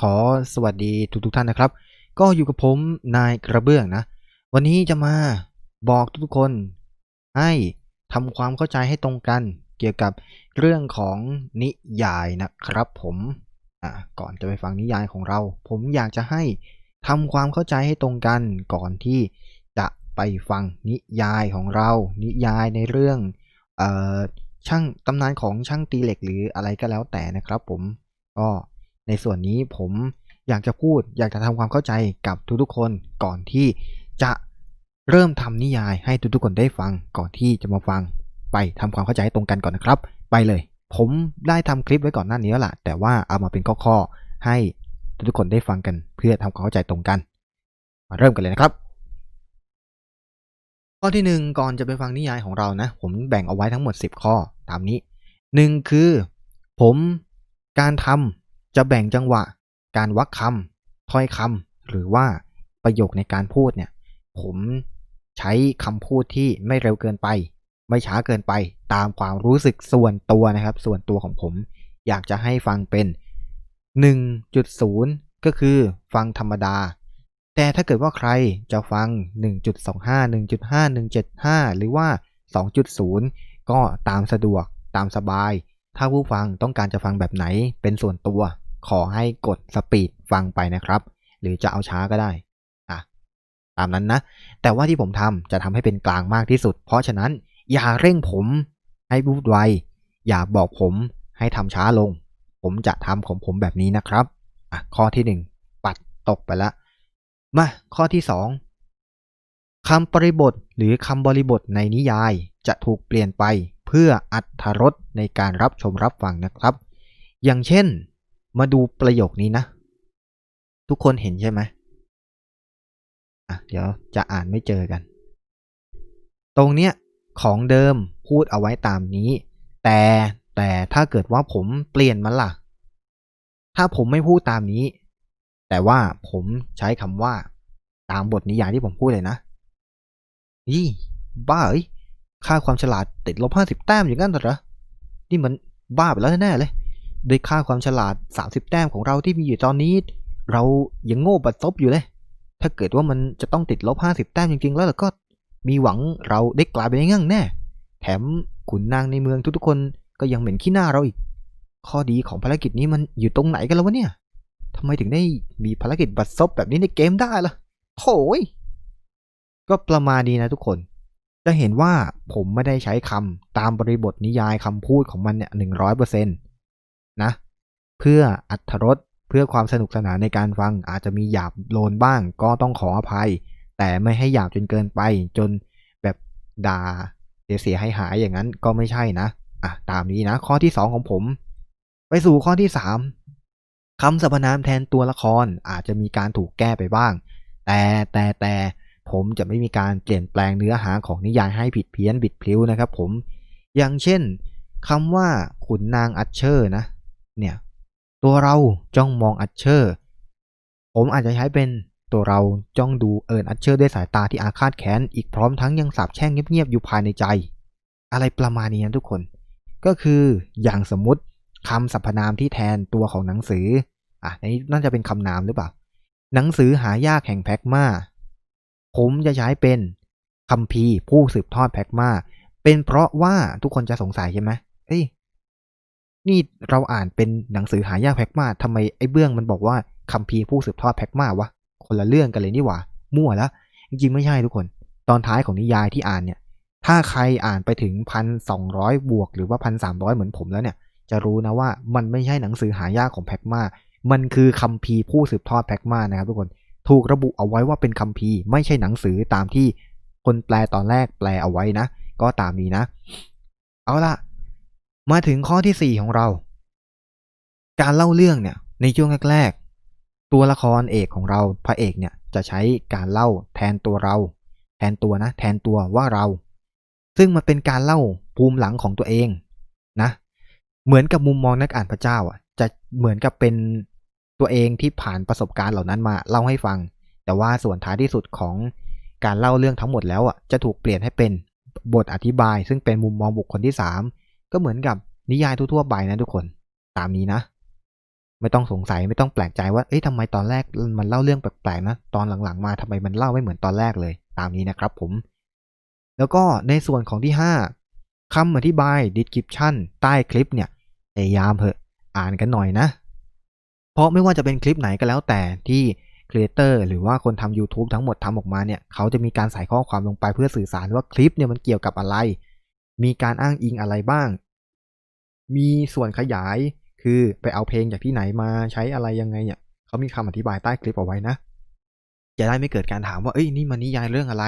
ขอสวัสดีทุกทุกท่านนะครับ ก็อยู่กับผมนายกระเบื้องนะ วันนี้จะมาบอกทุกคน ให้ทำความเข้าใจให้ตรงกัน เกี่ยวกับเรื่องของนิยายนะครับ ผมอะก่อนจะไปฟังนิยายของเรา ผมอยากจะให้ทำความเข้าใจให้ตรงกันก่อนที่จะไปฟังนิยายของเรา นิยายในเรื่องเออช่างตำนานของช่างตีเหล็กหรืออะไรก็แล้วแต่นะครับ ผมก็ ในส่วนนี้ผมอยากจะพูดอยากจะทำความเข้าใจกับทุกๆคนก่อนที่จะเริ่มทำนิยายให้ทุกๆคนได้ฟังก่อนที่จะมาฟังไปทำความเข้าใจให้ตรงกันก่อนนะครับ ไปเลย ผมได้ทำคลิปไว้ก่อนหน้านี้แล้วล่ะ แต่ว่าเอามาเป็นข้อๆให้ทุกๆคนได้ฟังกัน เพื่อทำความเข้าใจตรงกัน มาเริ่มกันเลยนะครับ ข้อที่หนึ่งก่อนจะไปฟังนิยายของเรานะ ผมแบ่งเอาไว้ทั้งหมด 10 ข้อตามนี้หนึ่งคือ ผมการทำ จะแบ่งจังหวะ การวักคำถ้อยคำหรือว่าประโยคในการพูดเนี่ย ผมใช้คำพูดที่ไม่เร็วเกินไป ไม่ช้าเกินไป ตามความรู้สึกส่วนตัวนะครับ ส่วนตัวของผม อยากจะให้ฟังเป็น 1.0 ก็คือฟังธรรมดา แต่ถ้าเกิดว่าใครจะฟัง 1.25 1.5 1.75 หรือว่า 2.0 ก็ตามสะดวกตามสบาย ถ้าผู้ฟังต้องการจะฟังแบบไหนเป็นส่วนตัว ขอให้กดสปีดฟังไปนะครับ หรือจะเอาช้าก็ได้อะตามนั้นนะ แต่ว่าที่ผมทำจะทำให้เป็นกลางมากที่สุด เพราะฉะนั้นอย่าเร่งผมให้พูดไว อย่าบอกผมให้ทำช้าลง ผมจะทำของผมแบบนี้นะครับอะข้อที่หนึ่งปัดตกไปล้วมา ข้อที่สองคำปริบทหรือคำบริบทในนิยายจะถูกเปลี่ยนไป เพื่ออัตรสในการรับชมรับฟังนะครับ อย่างเช่น มาดูประโยคนี้นะ ทุกคนเห็นใช่ไหมอะเดี๋ยวจะอ่านไม่เจอกัน ตรงเนี้ยของเดิมพูดเอาไว้ตามนี้ แต่แต่ถ้าเกิดว่าผมเปลี่ยนมันล่ะ ถ้าผมไม่พูดตามนี้ แต่ว่าผมใช้คำว่า ตามบทนิยายที่ผมพูดเลยนะยี่บ้าเอ้ย ค่าความฉลาดติดลบห้าสิบแต้มอย่างนั้นเหรอ นี่มันบ้าไปแล้วแน่เลย โดยค่าความฉลาดสามสิบแต้มของเราที่มีอยู่ตอนนี้ เรายังโง่บัดซบอยู่เลย ถ้าเกิดว่ามันจะต้องติดลบห้าสิบแต้มจริงๆ แล้วล่ะก็ มีหวังเราได้กลายเป็นงั้งแน่ แถมขุนนางในเมืองทุกๆคนก็ยังเหม็นขี้หน้าเราอีก ข้อดีของภารกิจนี้มันอยู่ตรงไหนกันแล้ววะเนี่ยทำไมถึงได้มีภารกิจบัดซบแบบนี้ในเกมได้ล่ะโถ่ยก็ประมาณนี้นะทุกคน จะเห็นว่าผมไม่ได้ใช้คำตามบริบทนิยายคำพูดของมันเนี่ยหนึ่งร้อยเปอร์เซ็นต์นะ เพื่ออัธรสเพื่อความสนุกสนานในการฟังอาจจะมีหยาบโลนบ้าง ก็ต้องขออภัย แต่ไม่ให้หยาบจนเกินไป จนแบบด่าเสียใหายหายอย่างนั้นก็ไม่ใช่นะอะตามนี้นะ ข้อที่สองของผม ไปสู่ข้อที่สามคำสรรพนามแทนตัวละครอาจจะมีการถูกแก้ไปบ้าง แต่แต่แต่ ผมจะไม่มีการเปลี่ยนแปลงเนื้อหาของนิยายให้ผิดเพี้ยนบิดพลิ้วนะครับผมอย่างเช่นคำว่าขุนนางอัชเชอร์นะเนี่ยตัวเราจ้องมองอัชเชอร์ ผมอาจจะใช้เป็นตัวเราจ้องดูเอิญอัชเชอร์ด้วยสายตาที่อาฆาตแค้นอีกพร้อมทั้งยังสาบแช่งเงียบๆอยู่ภายในใจ อะไรประมาณนี้นะทุกคน ก็คืออย่างสมมุติคำสรรพนามที่แทนตัวของหนังสืออะนนี้น่าจะเป็นคำนามหรือเปล่า หนังสือหายากแห่งแพ็กมา ผมจะใช้เป็นคัมภีร์ผู้สืบทอดแพ็กมา เป็นเพราะว่าทุกคนจะสงสัยใช่ไหมเอ้ยนี่เราอ่านเป็นหนังสือหายากแพ็กมาทำไมไอ้เบื้องมันบอกว่าคัมภีร์ผู้สืบทอดแพ็กมาวะคนละเรื่องกันเลยนี่หว่ามั่วแล้วจริงๆไม่ใช่ทุกคน ตอนท้ายของนิยายที่อ่านเนี่ย ถ้าใครอ่านไปถึงพันสองร้อยบวกหรือว่าพันสามร้อยเหมือนผมแล้วเนี่ย จะรู้นะว่ามันไม่ใช่หนังสือหายากของแพ็กมา มันคือคัมภีร์ผู้สืบทอดแพ็กมานะครับทุกคน ถูกระบุเอาไว้ว่าเป็นคัมภีร์ไม่ใช่หนังสือตามที่คนแปลตอนแรกแปลเอาไว้นะ ก็ตามนี้นะ เอาละมาถึงข้อที่ 4 ของเรา การเล่าเรื่องเนี่ย ในช่วงแรกๆตัวละครเอกของเราพระเอกเนี่ยจะใช้การเล่าแทนตัวเรา แทนตัวนะ แทนตัวว่าเรา ซึ่งมันเป็นการเล่าภูมิหลังของตัวเองนะ เหมือนกับมุมมองนักอ่านพระเจ้าอะจะเหมือนกับเป็น ตัวเองที่ผ่านประสบการณ์เหล่านั้นมาเล่าให้ฟัง แต่ว่าส่วนท้ายที่สุดของการเล่าเรื่องทั้งหมดแล้วอะจะถูกเปลี่ยนให้เป็นบทอธิบาย ซึ่งเป็นมุมมองบุคคลที่ 3 ก็เหมือนกับนิยายทั่วๆไปนะทุกคนตามนี้นะ ไม่ต้องสงสัยไม่ต้องแปลกใจว่าเอ้ยทำไมตอนแรกมันเล่าเรื่องแปลกๆนะตอนหลังๆมาทำไมมันเล่าไม่เหมือนตอนแรกเลย ตามนี้นะครับผม แล้วก็ในส่วนของที่ 5คำอธิบาย description ใต้คลิปเนี่ยพยายามเถอะอ่านกันหน่อยนะ ราะไม่ว่าจะเป็นคลิปไหนก็แล้วแต่ที่ครีเอเตอร์หรือว่าคนทำ YouTube ทั้งหมดทำออกมาเนี่ยเขาจะมีการใส่ข้อความลงไปเพื่อสื่อสารว่าคลิปเนี่ยมันเกี่ยวกับอะไร มีการอ้างอิงอะไรบ้าง มีส่วนขยายคือไปเอาเพลงจากที่ไหนมาใช้อะไรยังไงเนี่ยเขามีคำอธิบายใต้คลิปเอาไว้นะ จะได้ไม่เกิดการถามว่าเอ้ยนี่มันนิยายเรื่องอะไร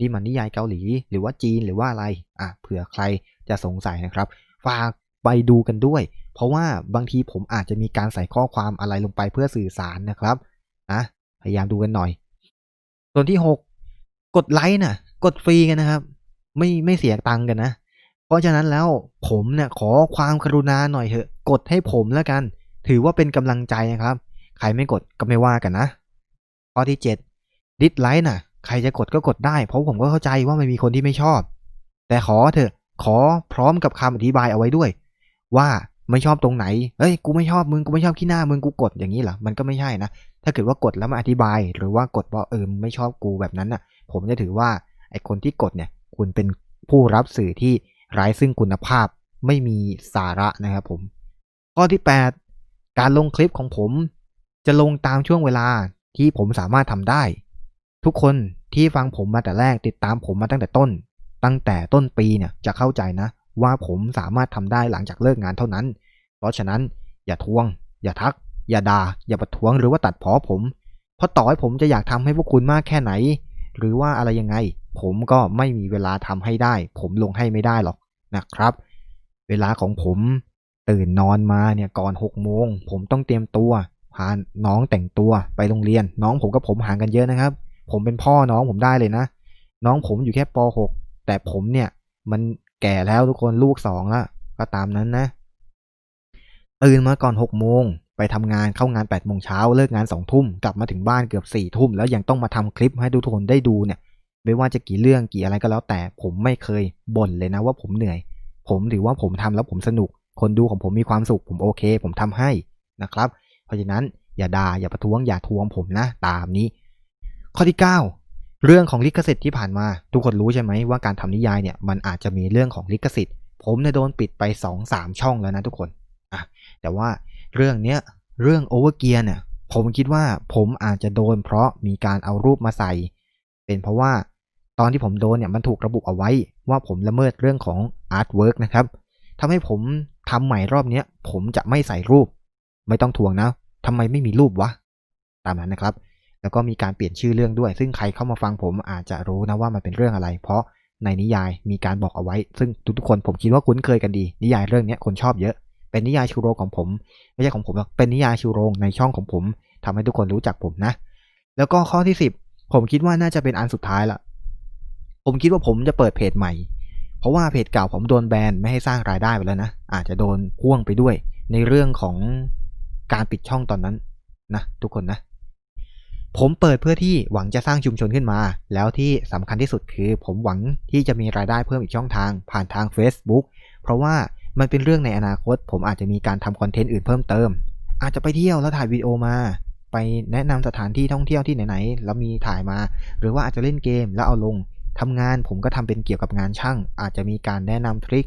นี่มันนิยายเกาหลี หรือว่าจีนหรือว่าอะไรอะเผื่อใครจะสงสัยนะครับ ฝากไปดูกันด้วย เพราะว่าบางทีผมอาจจะมีการใส่ข้อความอะไรลงไปเพื่อสื่อสารนะครับนะพยายามดูกันหน่อย ส่วนที่ 6 กดไลค์นะกดฟรีกันนะครับ ไม่ไม่เสียตังค์กันนะ เพราะฉะนั้นแล้วผมเนี่ยขอความกรุณาหน่อยเถอะ กดให้ผมแล้วกัน ถือว่าเป็นกำลังใจนะครับ ใครไม่กดก็ไม่ว่ากันนะข้อที่ 7 ดิสไลค์น่ะใครจะกดก็กดได้ เพราะผมก็เข้าใจว่ามันมีคนที่ไม่ชอบ แต่ขอเถอะขอพร้อมกับคำอธิบายเอาไว้ด้วย ว่า ไม่ชอบตรงไหนเฮ้ยกูไม่ชอบมึงกูไม่ชอบขี้หน้ามึงกูกดอย่างนี้เหรอมันก็ไม่ใช่นะถ้าเกิดว่ากดแล้วมาอธิบาย หรือว่ากดว่าเออไม่ชอบกูแบบนั้นน่ะ ผมจะถือว่าไอคนที่กดเนี่ย คุณเป็นผู้รับสื่อที่ไร้ซึ่งคุณภาพไม่มีสาระนะครับผม ข้อที่ 8 การลงคลิปของผม จะลงตามช่วงเวลาที่ผมสามารถทำได้ ทุกคนที่ฟังผมมาแต่แรกติดตามผมมาตั้งแต่ต้น ตั้งแต่ต้นปีเนี่ยจะเข้าใจนะ ว่าผมสามารถทำได้หลังจากเลิกงานเท่านั้น เพราะฉะนั้น อย่าทวง อย่าทัก อย่าด่า อย่าประท้วงหรือว่าตัดพ้อผม เพราะต่อให้ผมจะอยากทำให้พวกคุณมากแค่ไหน หรือว่าอะไรยังไง ผมก็ไม่มีเวลาทำให้ได้ ผมลงให้ไม่ได้หรอกนะครับ เวลาของผมตื่นนอนมาเนี่ยก่อน6กโมงผมต้องเตรียมตัวพาน้องแต่งตัวไปโรงเรียน น้องผมกับผมห่างกันเยอะนะครับ ผมเป็นพ่อน้องผมได้เลยนะ น้องผมอยู่แค่ป .6 แต่ผมเนี่ยมัน แก่แล้วทุกคนลูกสองละก็ตามนั้นนะตื่นมาก่อน6กโมงไปทำงานเข้างาน8ปดโมงเช้าเลิกงาน2องทุ่มกลับมาถึงบ้านเกือบ4ี่ทุ่มแล้วยังต้องมาทำคลิปให้ทุกคนได้ดูเนี่ย ไม่ว่าจะกี่เรื่องกี่อะไรก็แล้ว แต่ผมไม่เคยบ่นเลยนะว่าผมเหนื่อย ผมถือว่าผมทำแล้วผมสนุก คนดูของผมมีความสุข ผมโอเค ผมทำให้นะครับ เพราะฉะนั้นอย่าด่าอย่าประท้วงอย่าทวงผมนะตามนี้ ข้อที่ 9 เรื่องของลิขสิทธิ์ที่ผ่านมา ทุกคนรู้ใช่ไหมว่าการทำนิยายเนี่ยมันอาจจะมีเรื่องของลิขสิทธิ์ ผมเนี่ยโดนปิดไป2-3ช่องแล้วนะทุกคนอะแต่ว่าเรื่องเนี้ยเรื่องโอเวอร์เกียร์เนี่ยผมคิดว่าผมอาจจะโดนเพราะมีการเอารูปมาใส่ เป็นเพราะว่าตอนที่ผมโดนเนี่ยมันถูกระบุเอาไว้ว่าผมละเมิดเรื่องของอาร์ตเวิร์กนะครับทำให้ผมทำใหม่รอบเนี้ยผมจะไม่ใส่รูป ไม่ต้องทวงนะทำไมไม่มีรูปวะ ตามนั้นนะครับ แล้วก็มีการเปลี่ยนชื่อเรื่องด้วย ซึ่งใครเข้ามาฟังผมอาจจะรู้นะว่ามันเป็นเรื่องอะไร เพราะในนิยายมีการบอกเอาไว้ ซึ่งทุกๆคนผมคิดว่าคุ้นเคยกันดี นิยายเรื่องนี้คนชอบเยอะ เป็นนิยายชูโรงของผม ไม่ใช่ของผมหรอกเป็นนิยายชูโรงในช่องของผมทำให้ทุกคนรู้จักผมนะ แล้วก็ข้อที่ 10 ผมคิดว่าน่าจะเป็นอันสุดท้ายละผมคิดว่าผมจะเปิดเพจใหม่ เพราะว่าเพจเก่าผมโดนแบนไม่ให้สร้างรายได้ไปแล้วนะอาจจะโดนพ่วงไปด้วย ในเรื่องของการปิดช่องตอนนั้นนะทุกคนนะ ผมเปิดเพื่อที่หวังจะสร้างชุมชนขึ้นมา แล้วที่สำคัญที่สุดคือผมหวังที่จะมีรายได้เพิ่มอีกช่องทาง ผ่านทาง Facebook เพราะว่ามันเป็นเรื่องในอนาคต ผมอาจจะมีการทำคอนเทนต์อื่นเพิ่มเติม อาจจะไปเที่ยวแล้วถ่ายวิดีโอมา ไปแนะนำสถานที่ท่องเที่ยวที่ไหนๆแล้วมีถ่ายมา หรือว่าอาจจะเล่นเกมแล้วเอาลงทำงานผมก็ทำเป็นเกี่ยวกับงานช่าง อาจจะมีการแนะนำทริค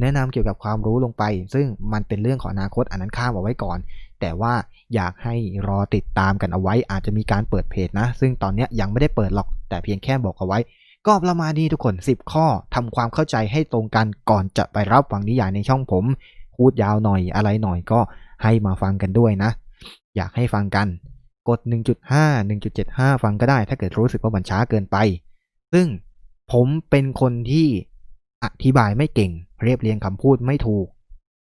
แนะนำเกี่ยวกับความรู้ลงไป ซึ่งมันเป็นเรื่องของอนาคตอันนั้นข้ามเอาไว้ก่อน แต่ว่าอยากให้รอติดตามกันเอาไว้ อาจจะมีการเปิดเพจนะ ซึ่งตอนนี้ยังไม่ได้เปิดหรอก แต่เพียงแค่บอกเอาไว้ ก็ประมาณนี้ทุกคน 10 ข้อทำความเข้าใจให้ตรงกันก่อนจะไปรับฟังนิยายในช่องผมพูดยาวหน่อยอะไรหน่อยก็ให้มาฟังกันด้วยนะ อยากให้ฟังกัน กด 1.5 1.75 ฟังก็ได้ ถ้าเกิดรู้สึกว่ามันช้าเกินไป ซึ่งผมเป็นคนที่อธิบายไม่เก่ง เรียบเรียงคำพูดไม่ถูก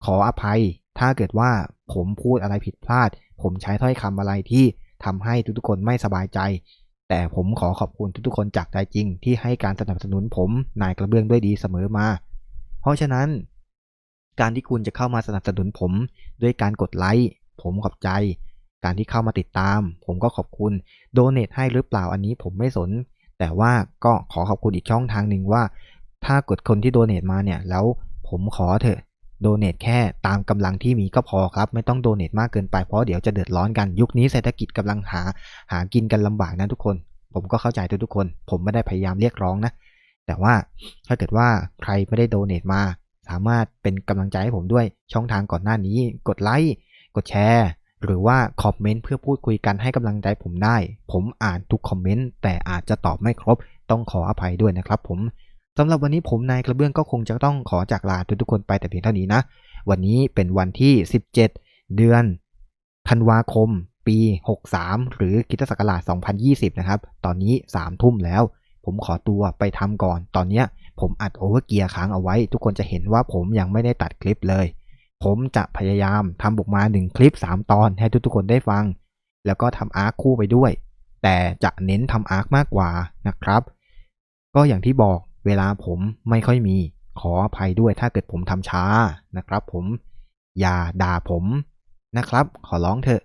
ขออภัย ถ้าเกิดว่าผมพูดอะไรผิดพลาด ผมใช้ถ้อยคำอะไรที่ทำให้ทุกๆคนไม่สบายใจ แต่ผมขอขอบคุณทุกๆคนจากใจจริง ที่ให้การสนับสนุนผมนายกระเบื้องด้วยดีเสมอมา เพราะฉะนั้น การที่คุณจะเข้ามาสนับสนุนผมด้วยการกดไลค์ผมขอบใจ การที่เข้ามาติดตาม ผมก็ขอบคุณโดเนทให้หรือเปล่าอันนี้ผมไม่สน แต่ว่าก็ขอขอบคุณอีกช่องทางหนึ่งว่า ถ้ากดคนที่โดเนทมาเนี่ยแล้วผมขอเถอะ โดเนทแค่ตามกำลังที่มีก็พอครับ ไม่ต้องโดเนทมากเกินไปเพราะเดี๋ยวจะเดือดร้อนกันยุคนี้เศรษฐกิจกำลังหาหากินกันลำบากนะทุกคน ผมก็เข้าใจทุกๆคน ผมไม่ได้พยายามเรียกร้องนะ แต่ว่าถ้าเกิดว่าใครไม่ได้โดเนทมา สามารถเป็นกำลังใจให้ผมด้วยช่องทางก่อนหน้านี้ กดไลค์กดแชร์หรือว่าคอมเมนต์เพื่อพูดคุยกันให้กำลังใจผมได้ ผมอ่านทุกคอมเมนต์แต่อาจจะตอบไม่ครบ ต้องขออภัยด้วยนะครับผม สำหรับวันนี้ผมนายกระเบื้องก็คงจะต้องขอจากลาทุกๆคนไปแต่เพียงเท่านี้นะ วันนี้เป็นวันที่ 17 เดือนธันวาคม ปี 63 หรือคริสตศักราช2020 นะครับ ตอนนี้ 3 ทุ่มแล้ว ผมขอตัวไปทำก่อน ตอนนี้ผมอัดโอเวอร์เกียร์ค้างเอาไว้ ทุกคนจะเห็นว่าผมยังไม่ได้ตัดคลิปเลย ผมจะพยายามทำออกมา 1 คลิป 3 ตอนให้ทุกๆคนได้ฟัง แล้วก็ทำอาร์คคู่ไปด้วย แต่จะเน้นทำอาร์คมากกว่านะครับ ก็อย่างที่บอก เวลาผมไม่ค่อยมี ขออภัยด้วยถ้าเกิดผมทำช้านะครับ ผมอย่าด่าผมนะครับ ขอร้องเถอะ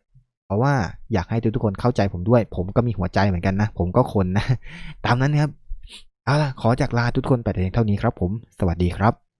เพราะว่าอยากให้ทุกๆคนเข้าใจผมด้วย ผมก็มีหัวใจเหมือนกันนะ ผมก็คนนะ ตามนั้นครับ เอาล่ะ ขอจากลาทุกคนไปแต่เพียงเท่านี้ครับผม สวัสดีครับ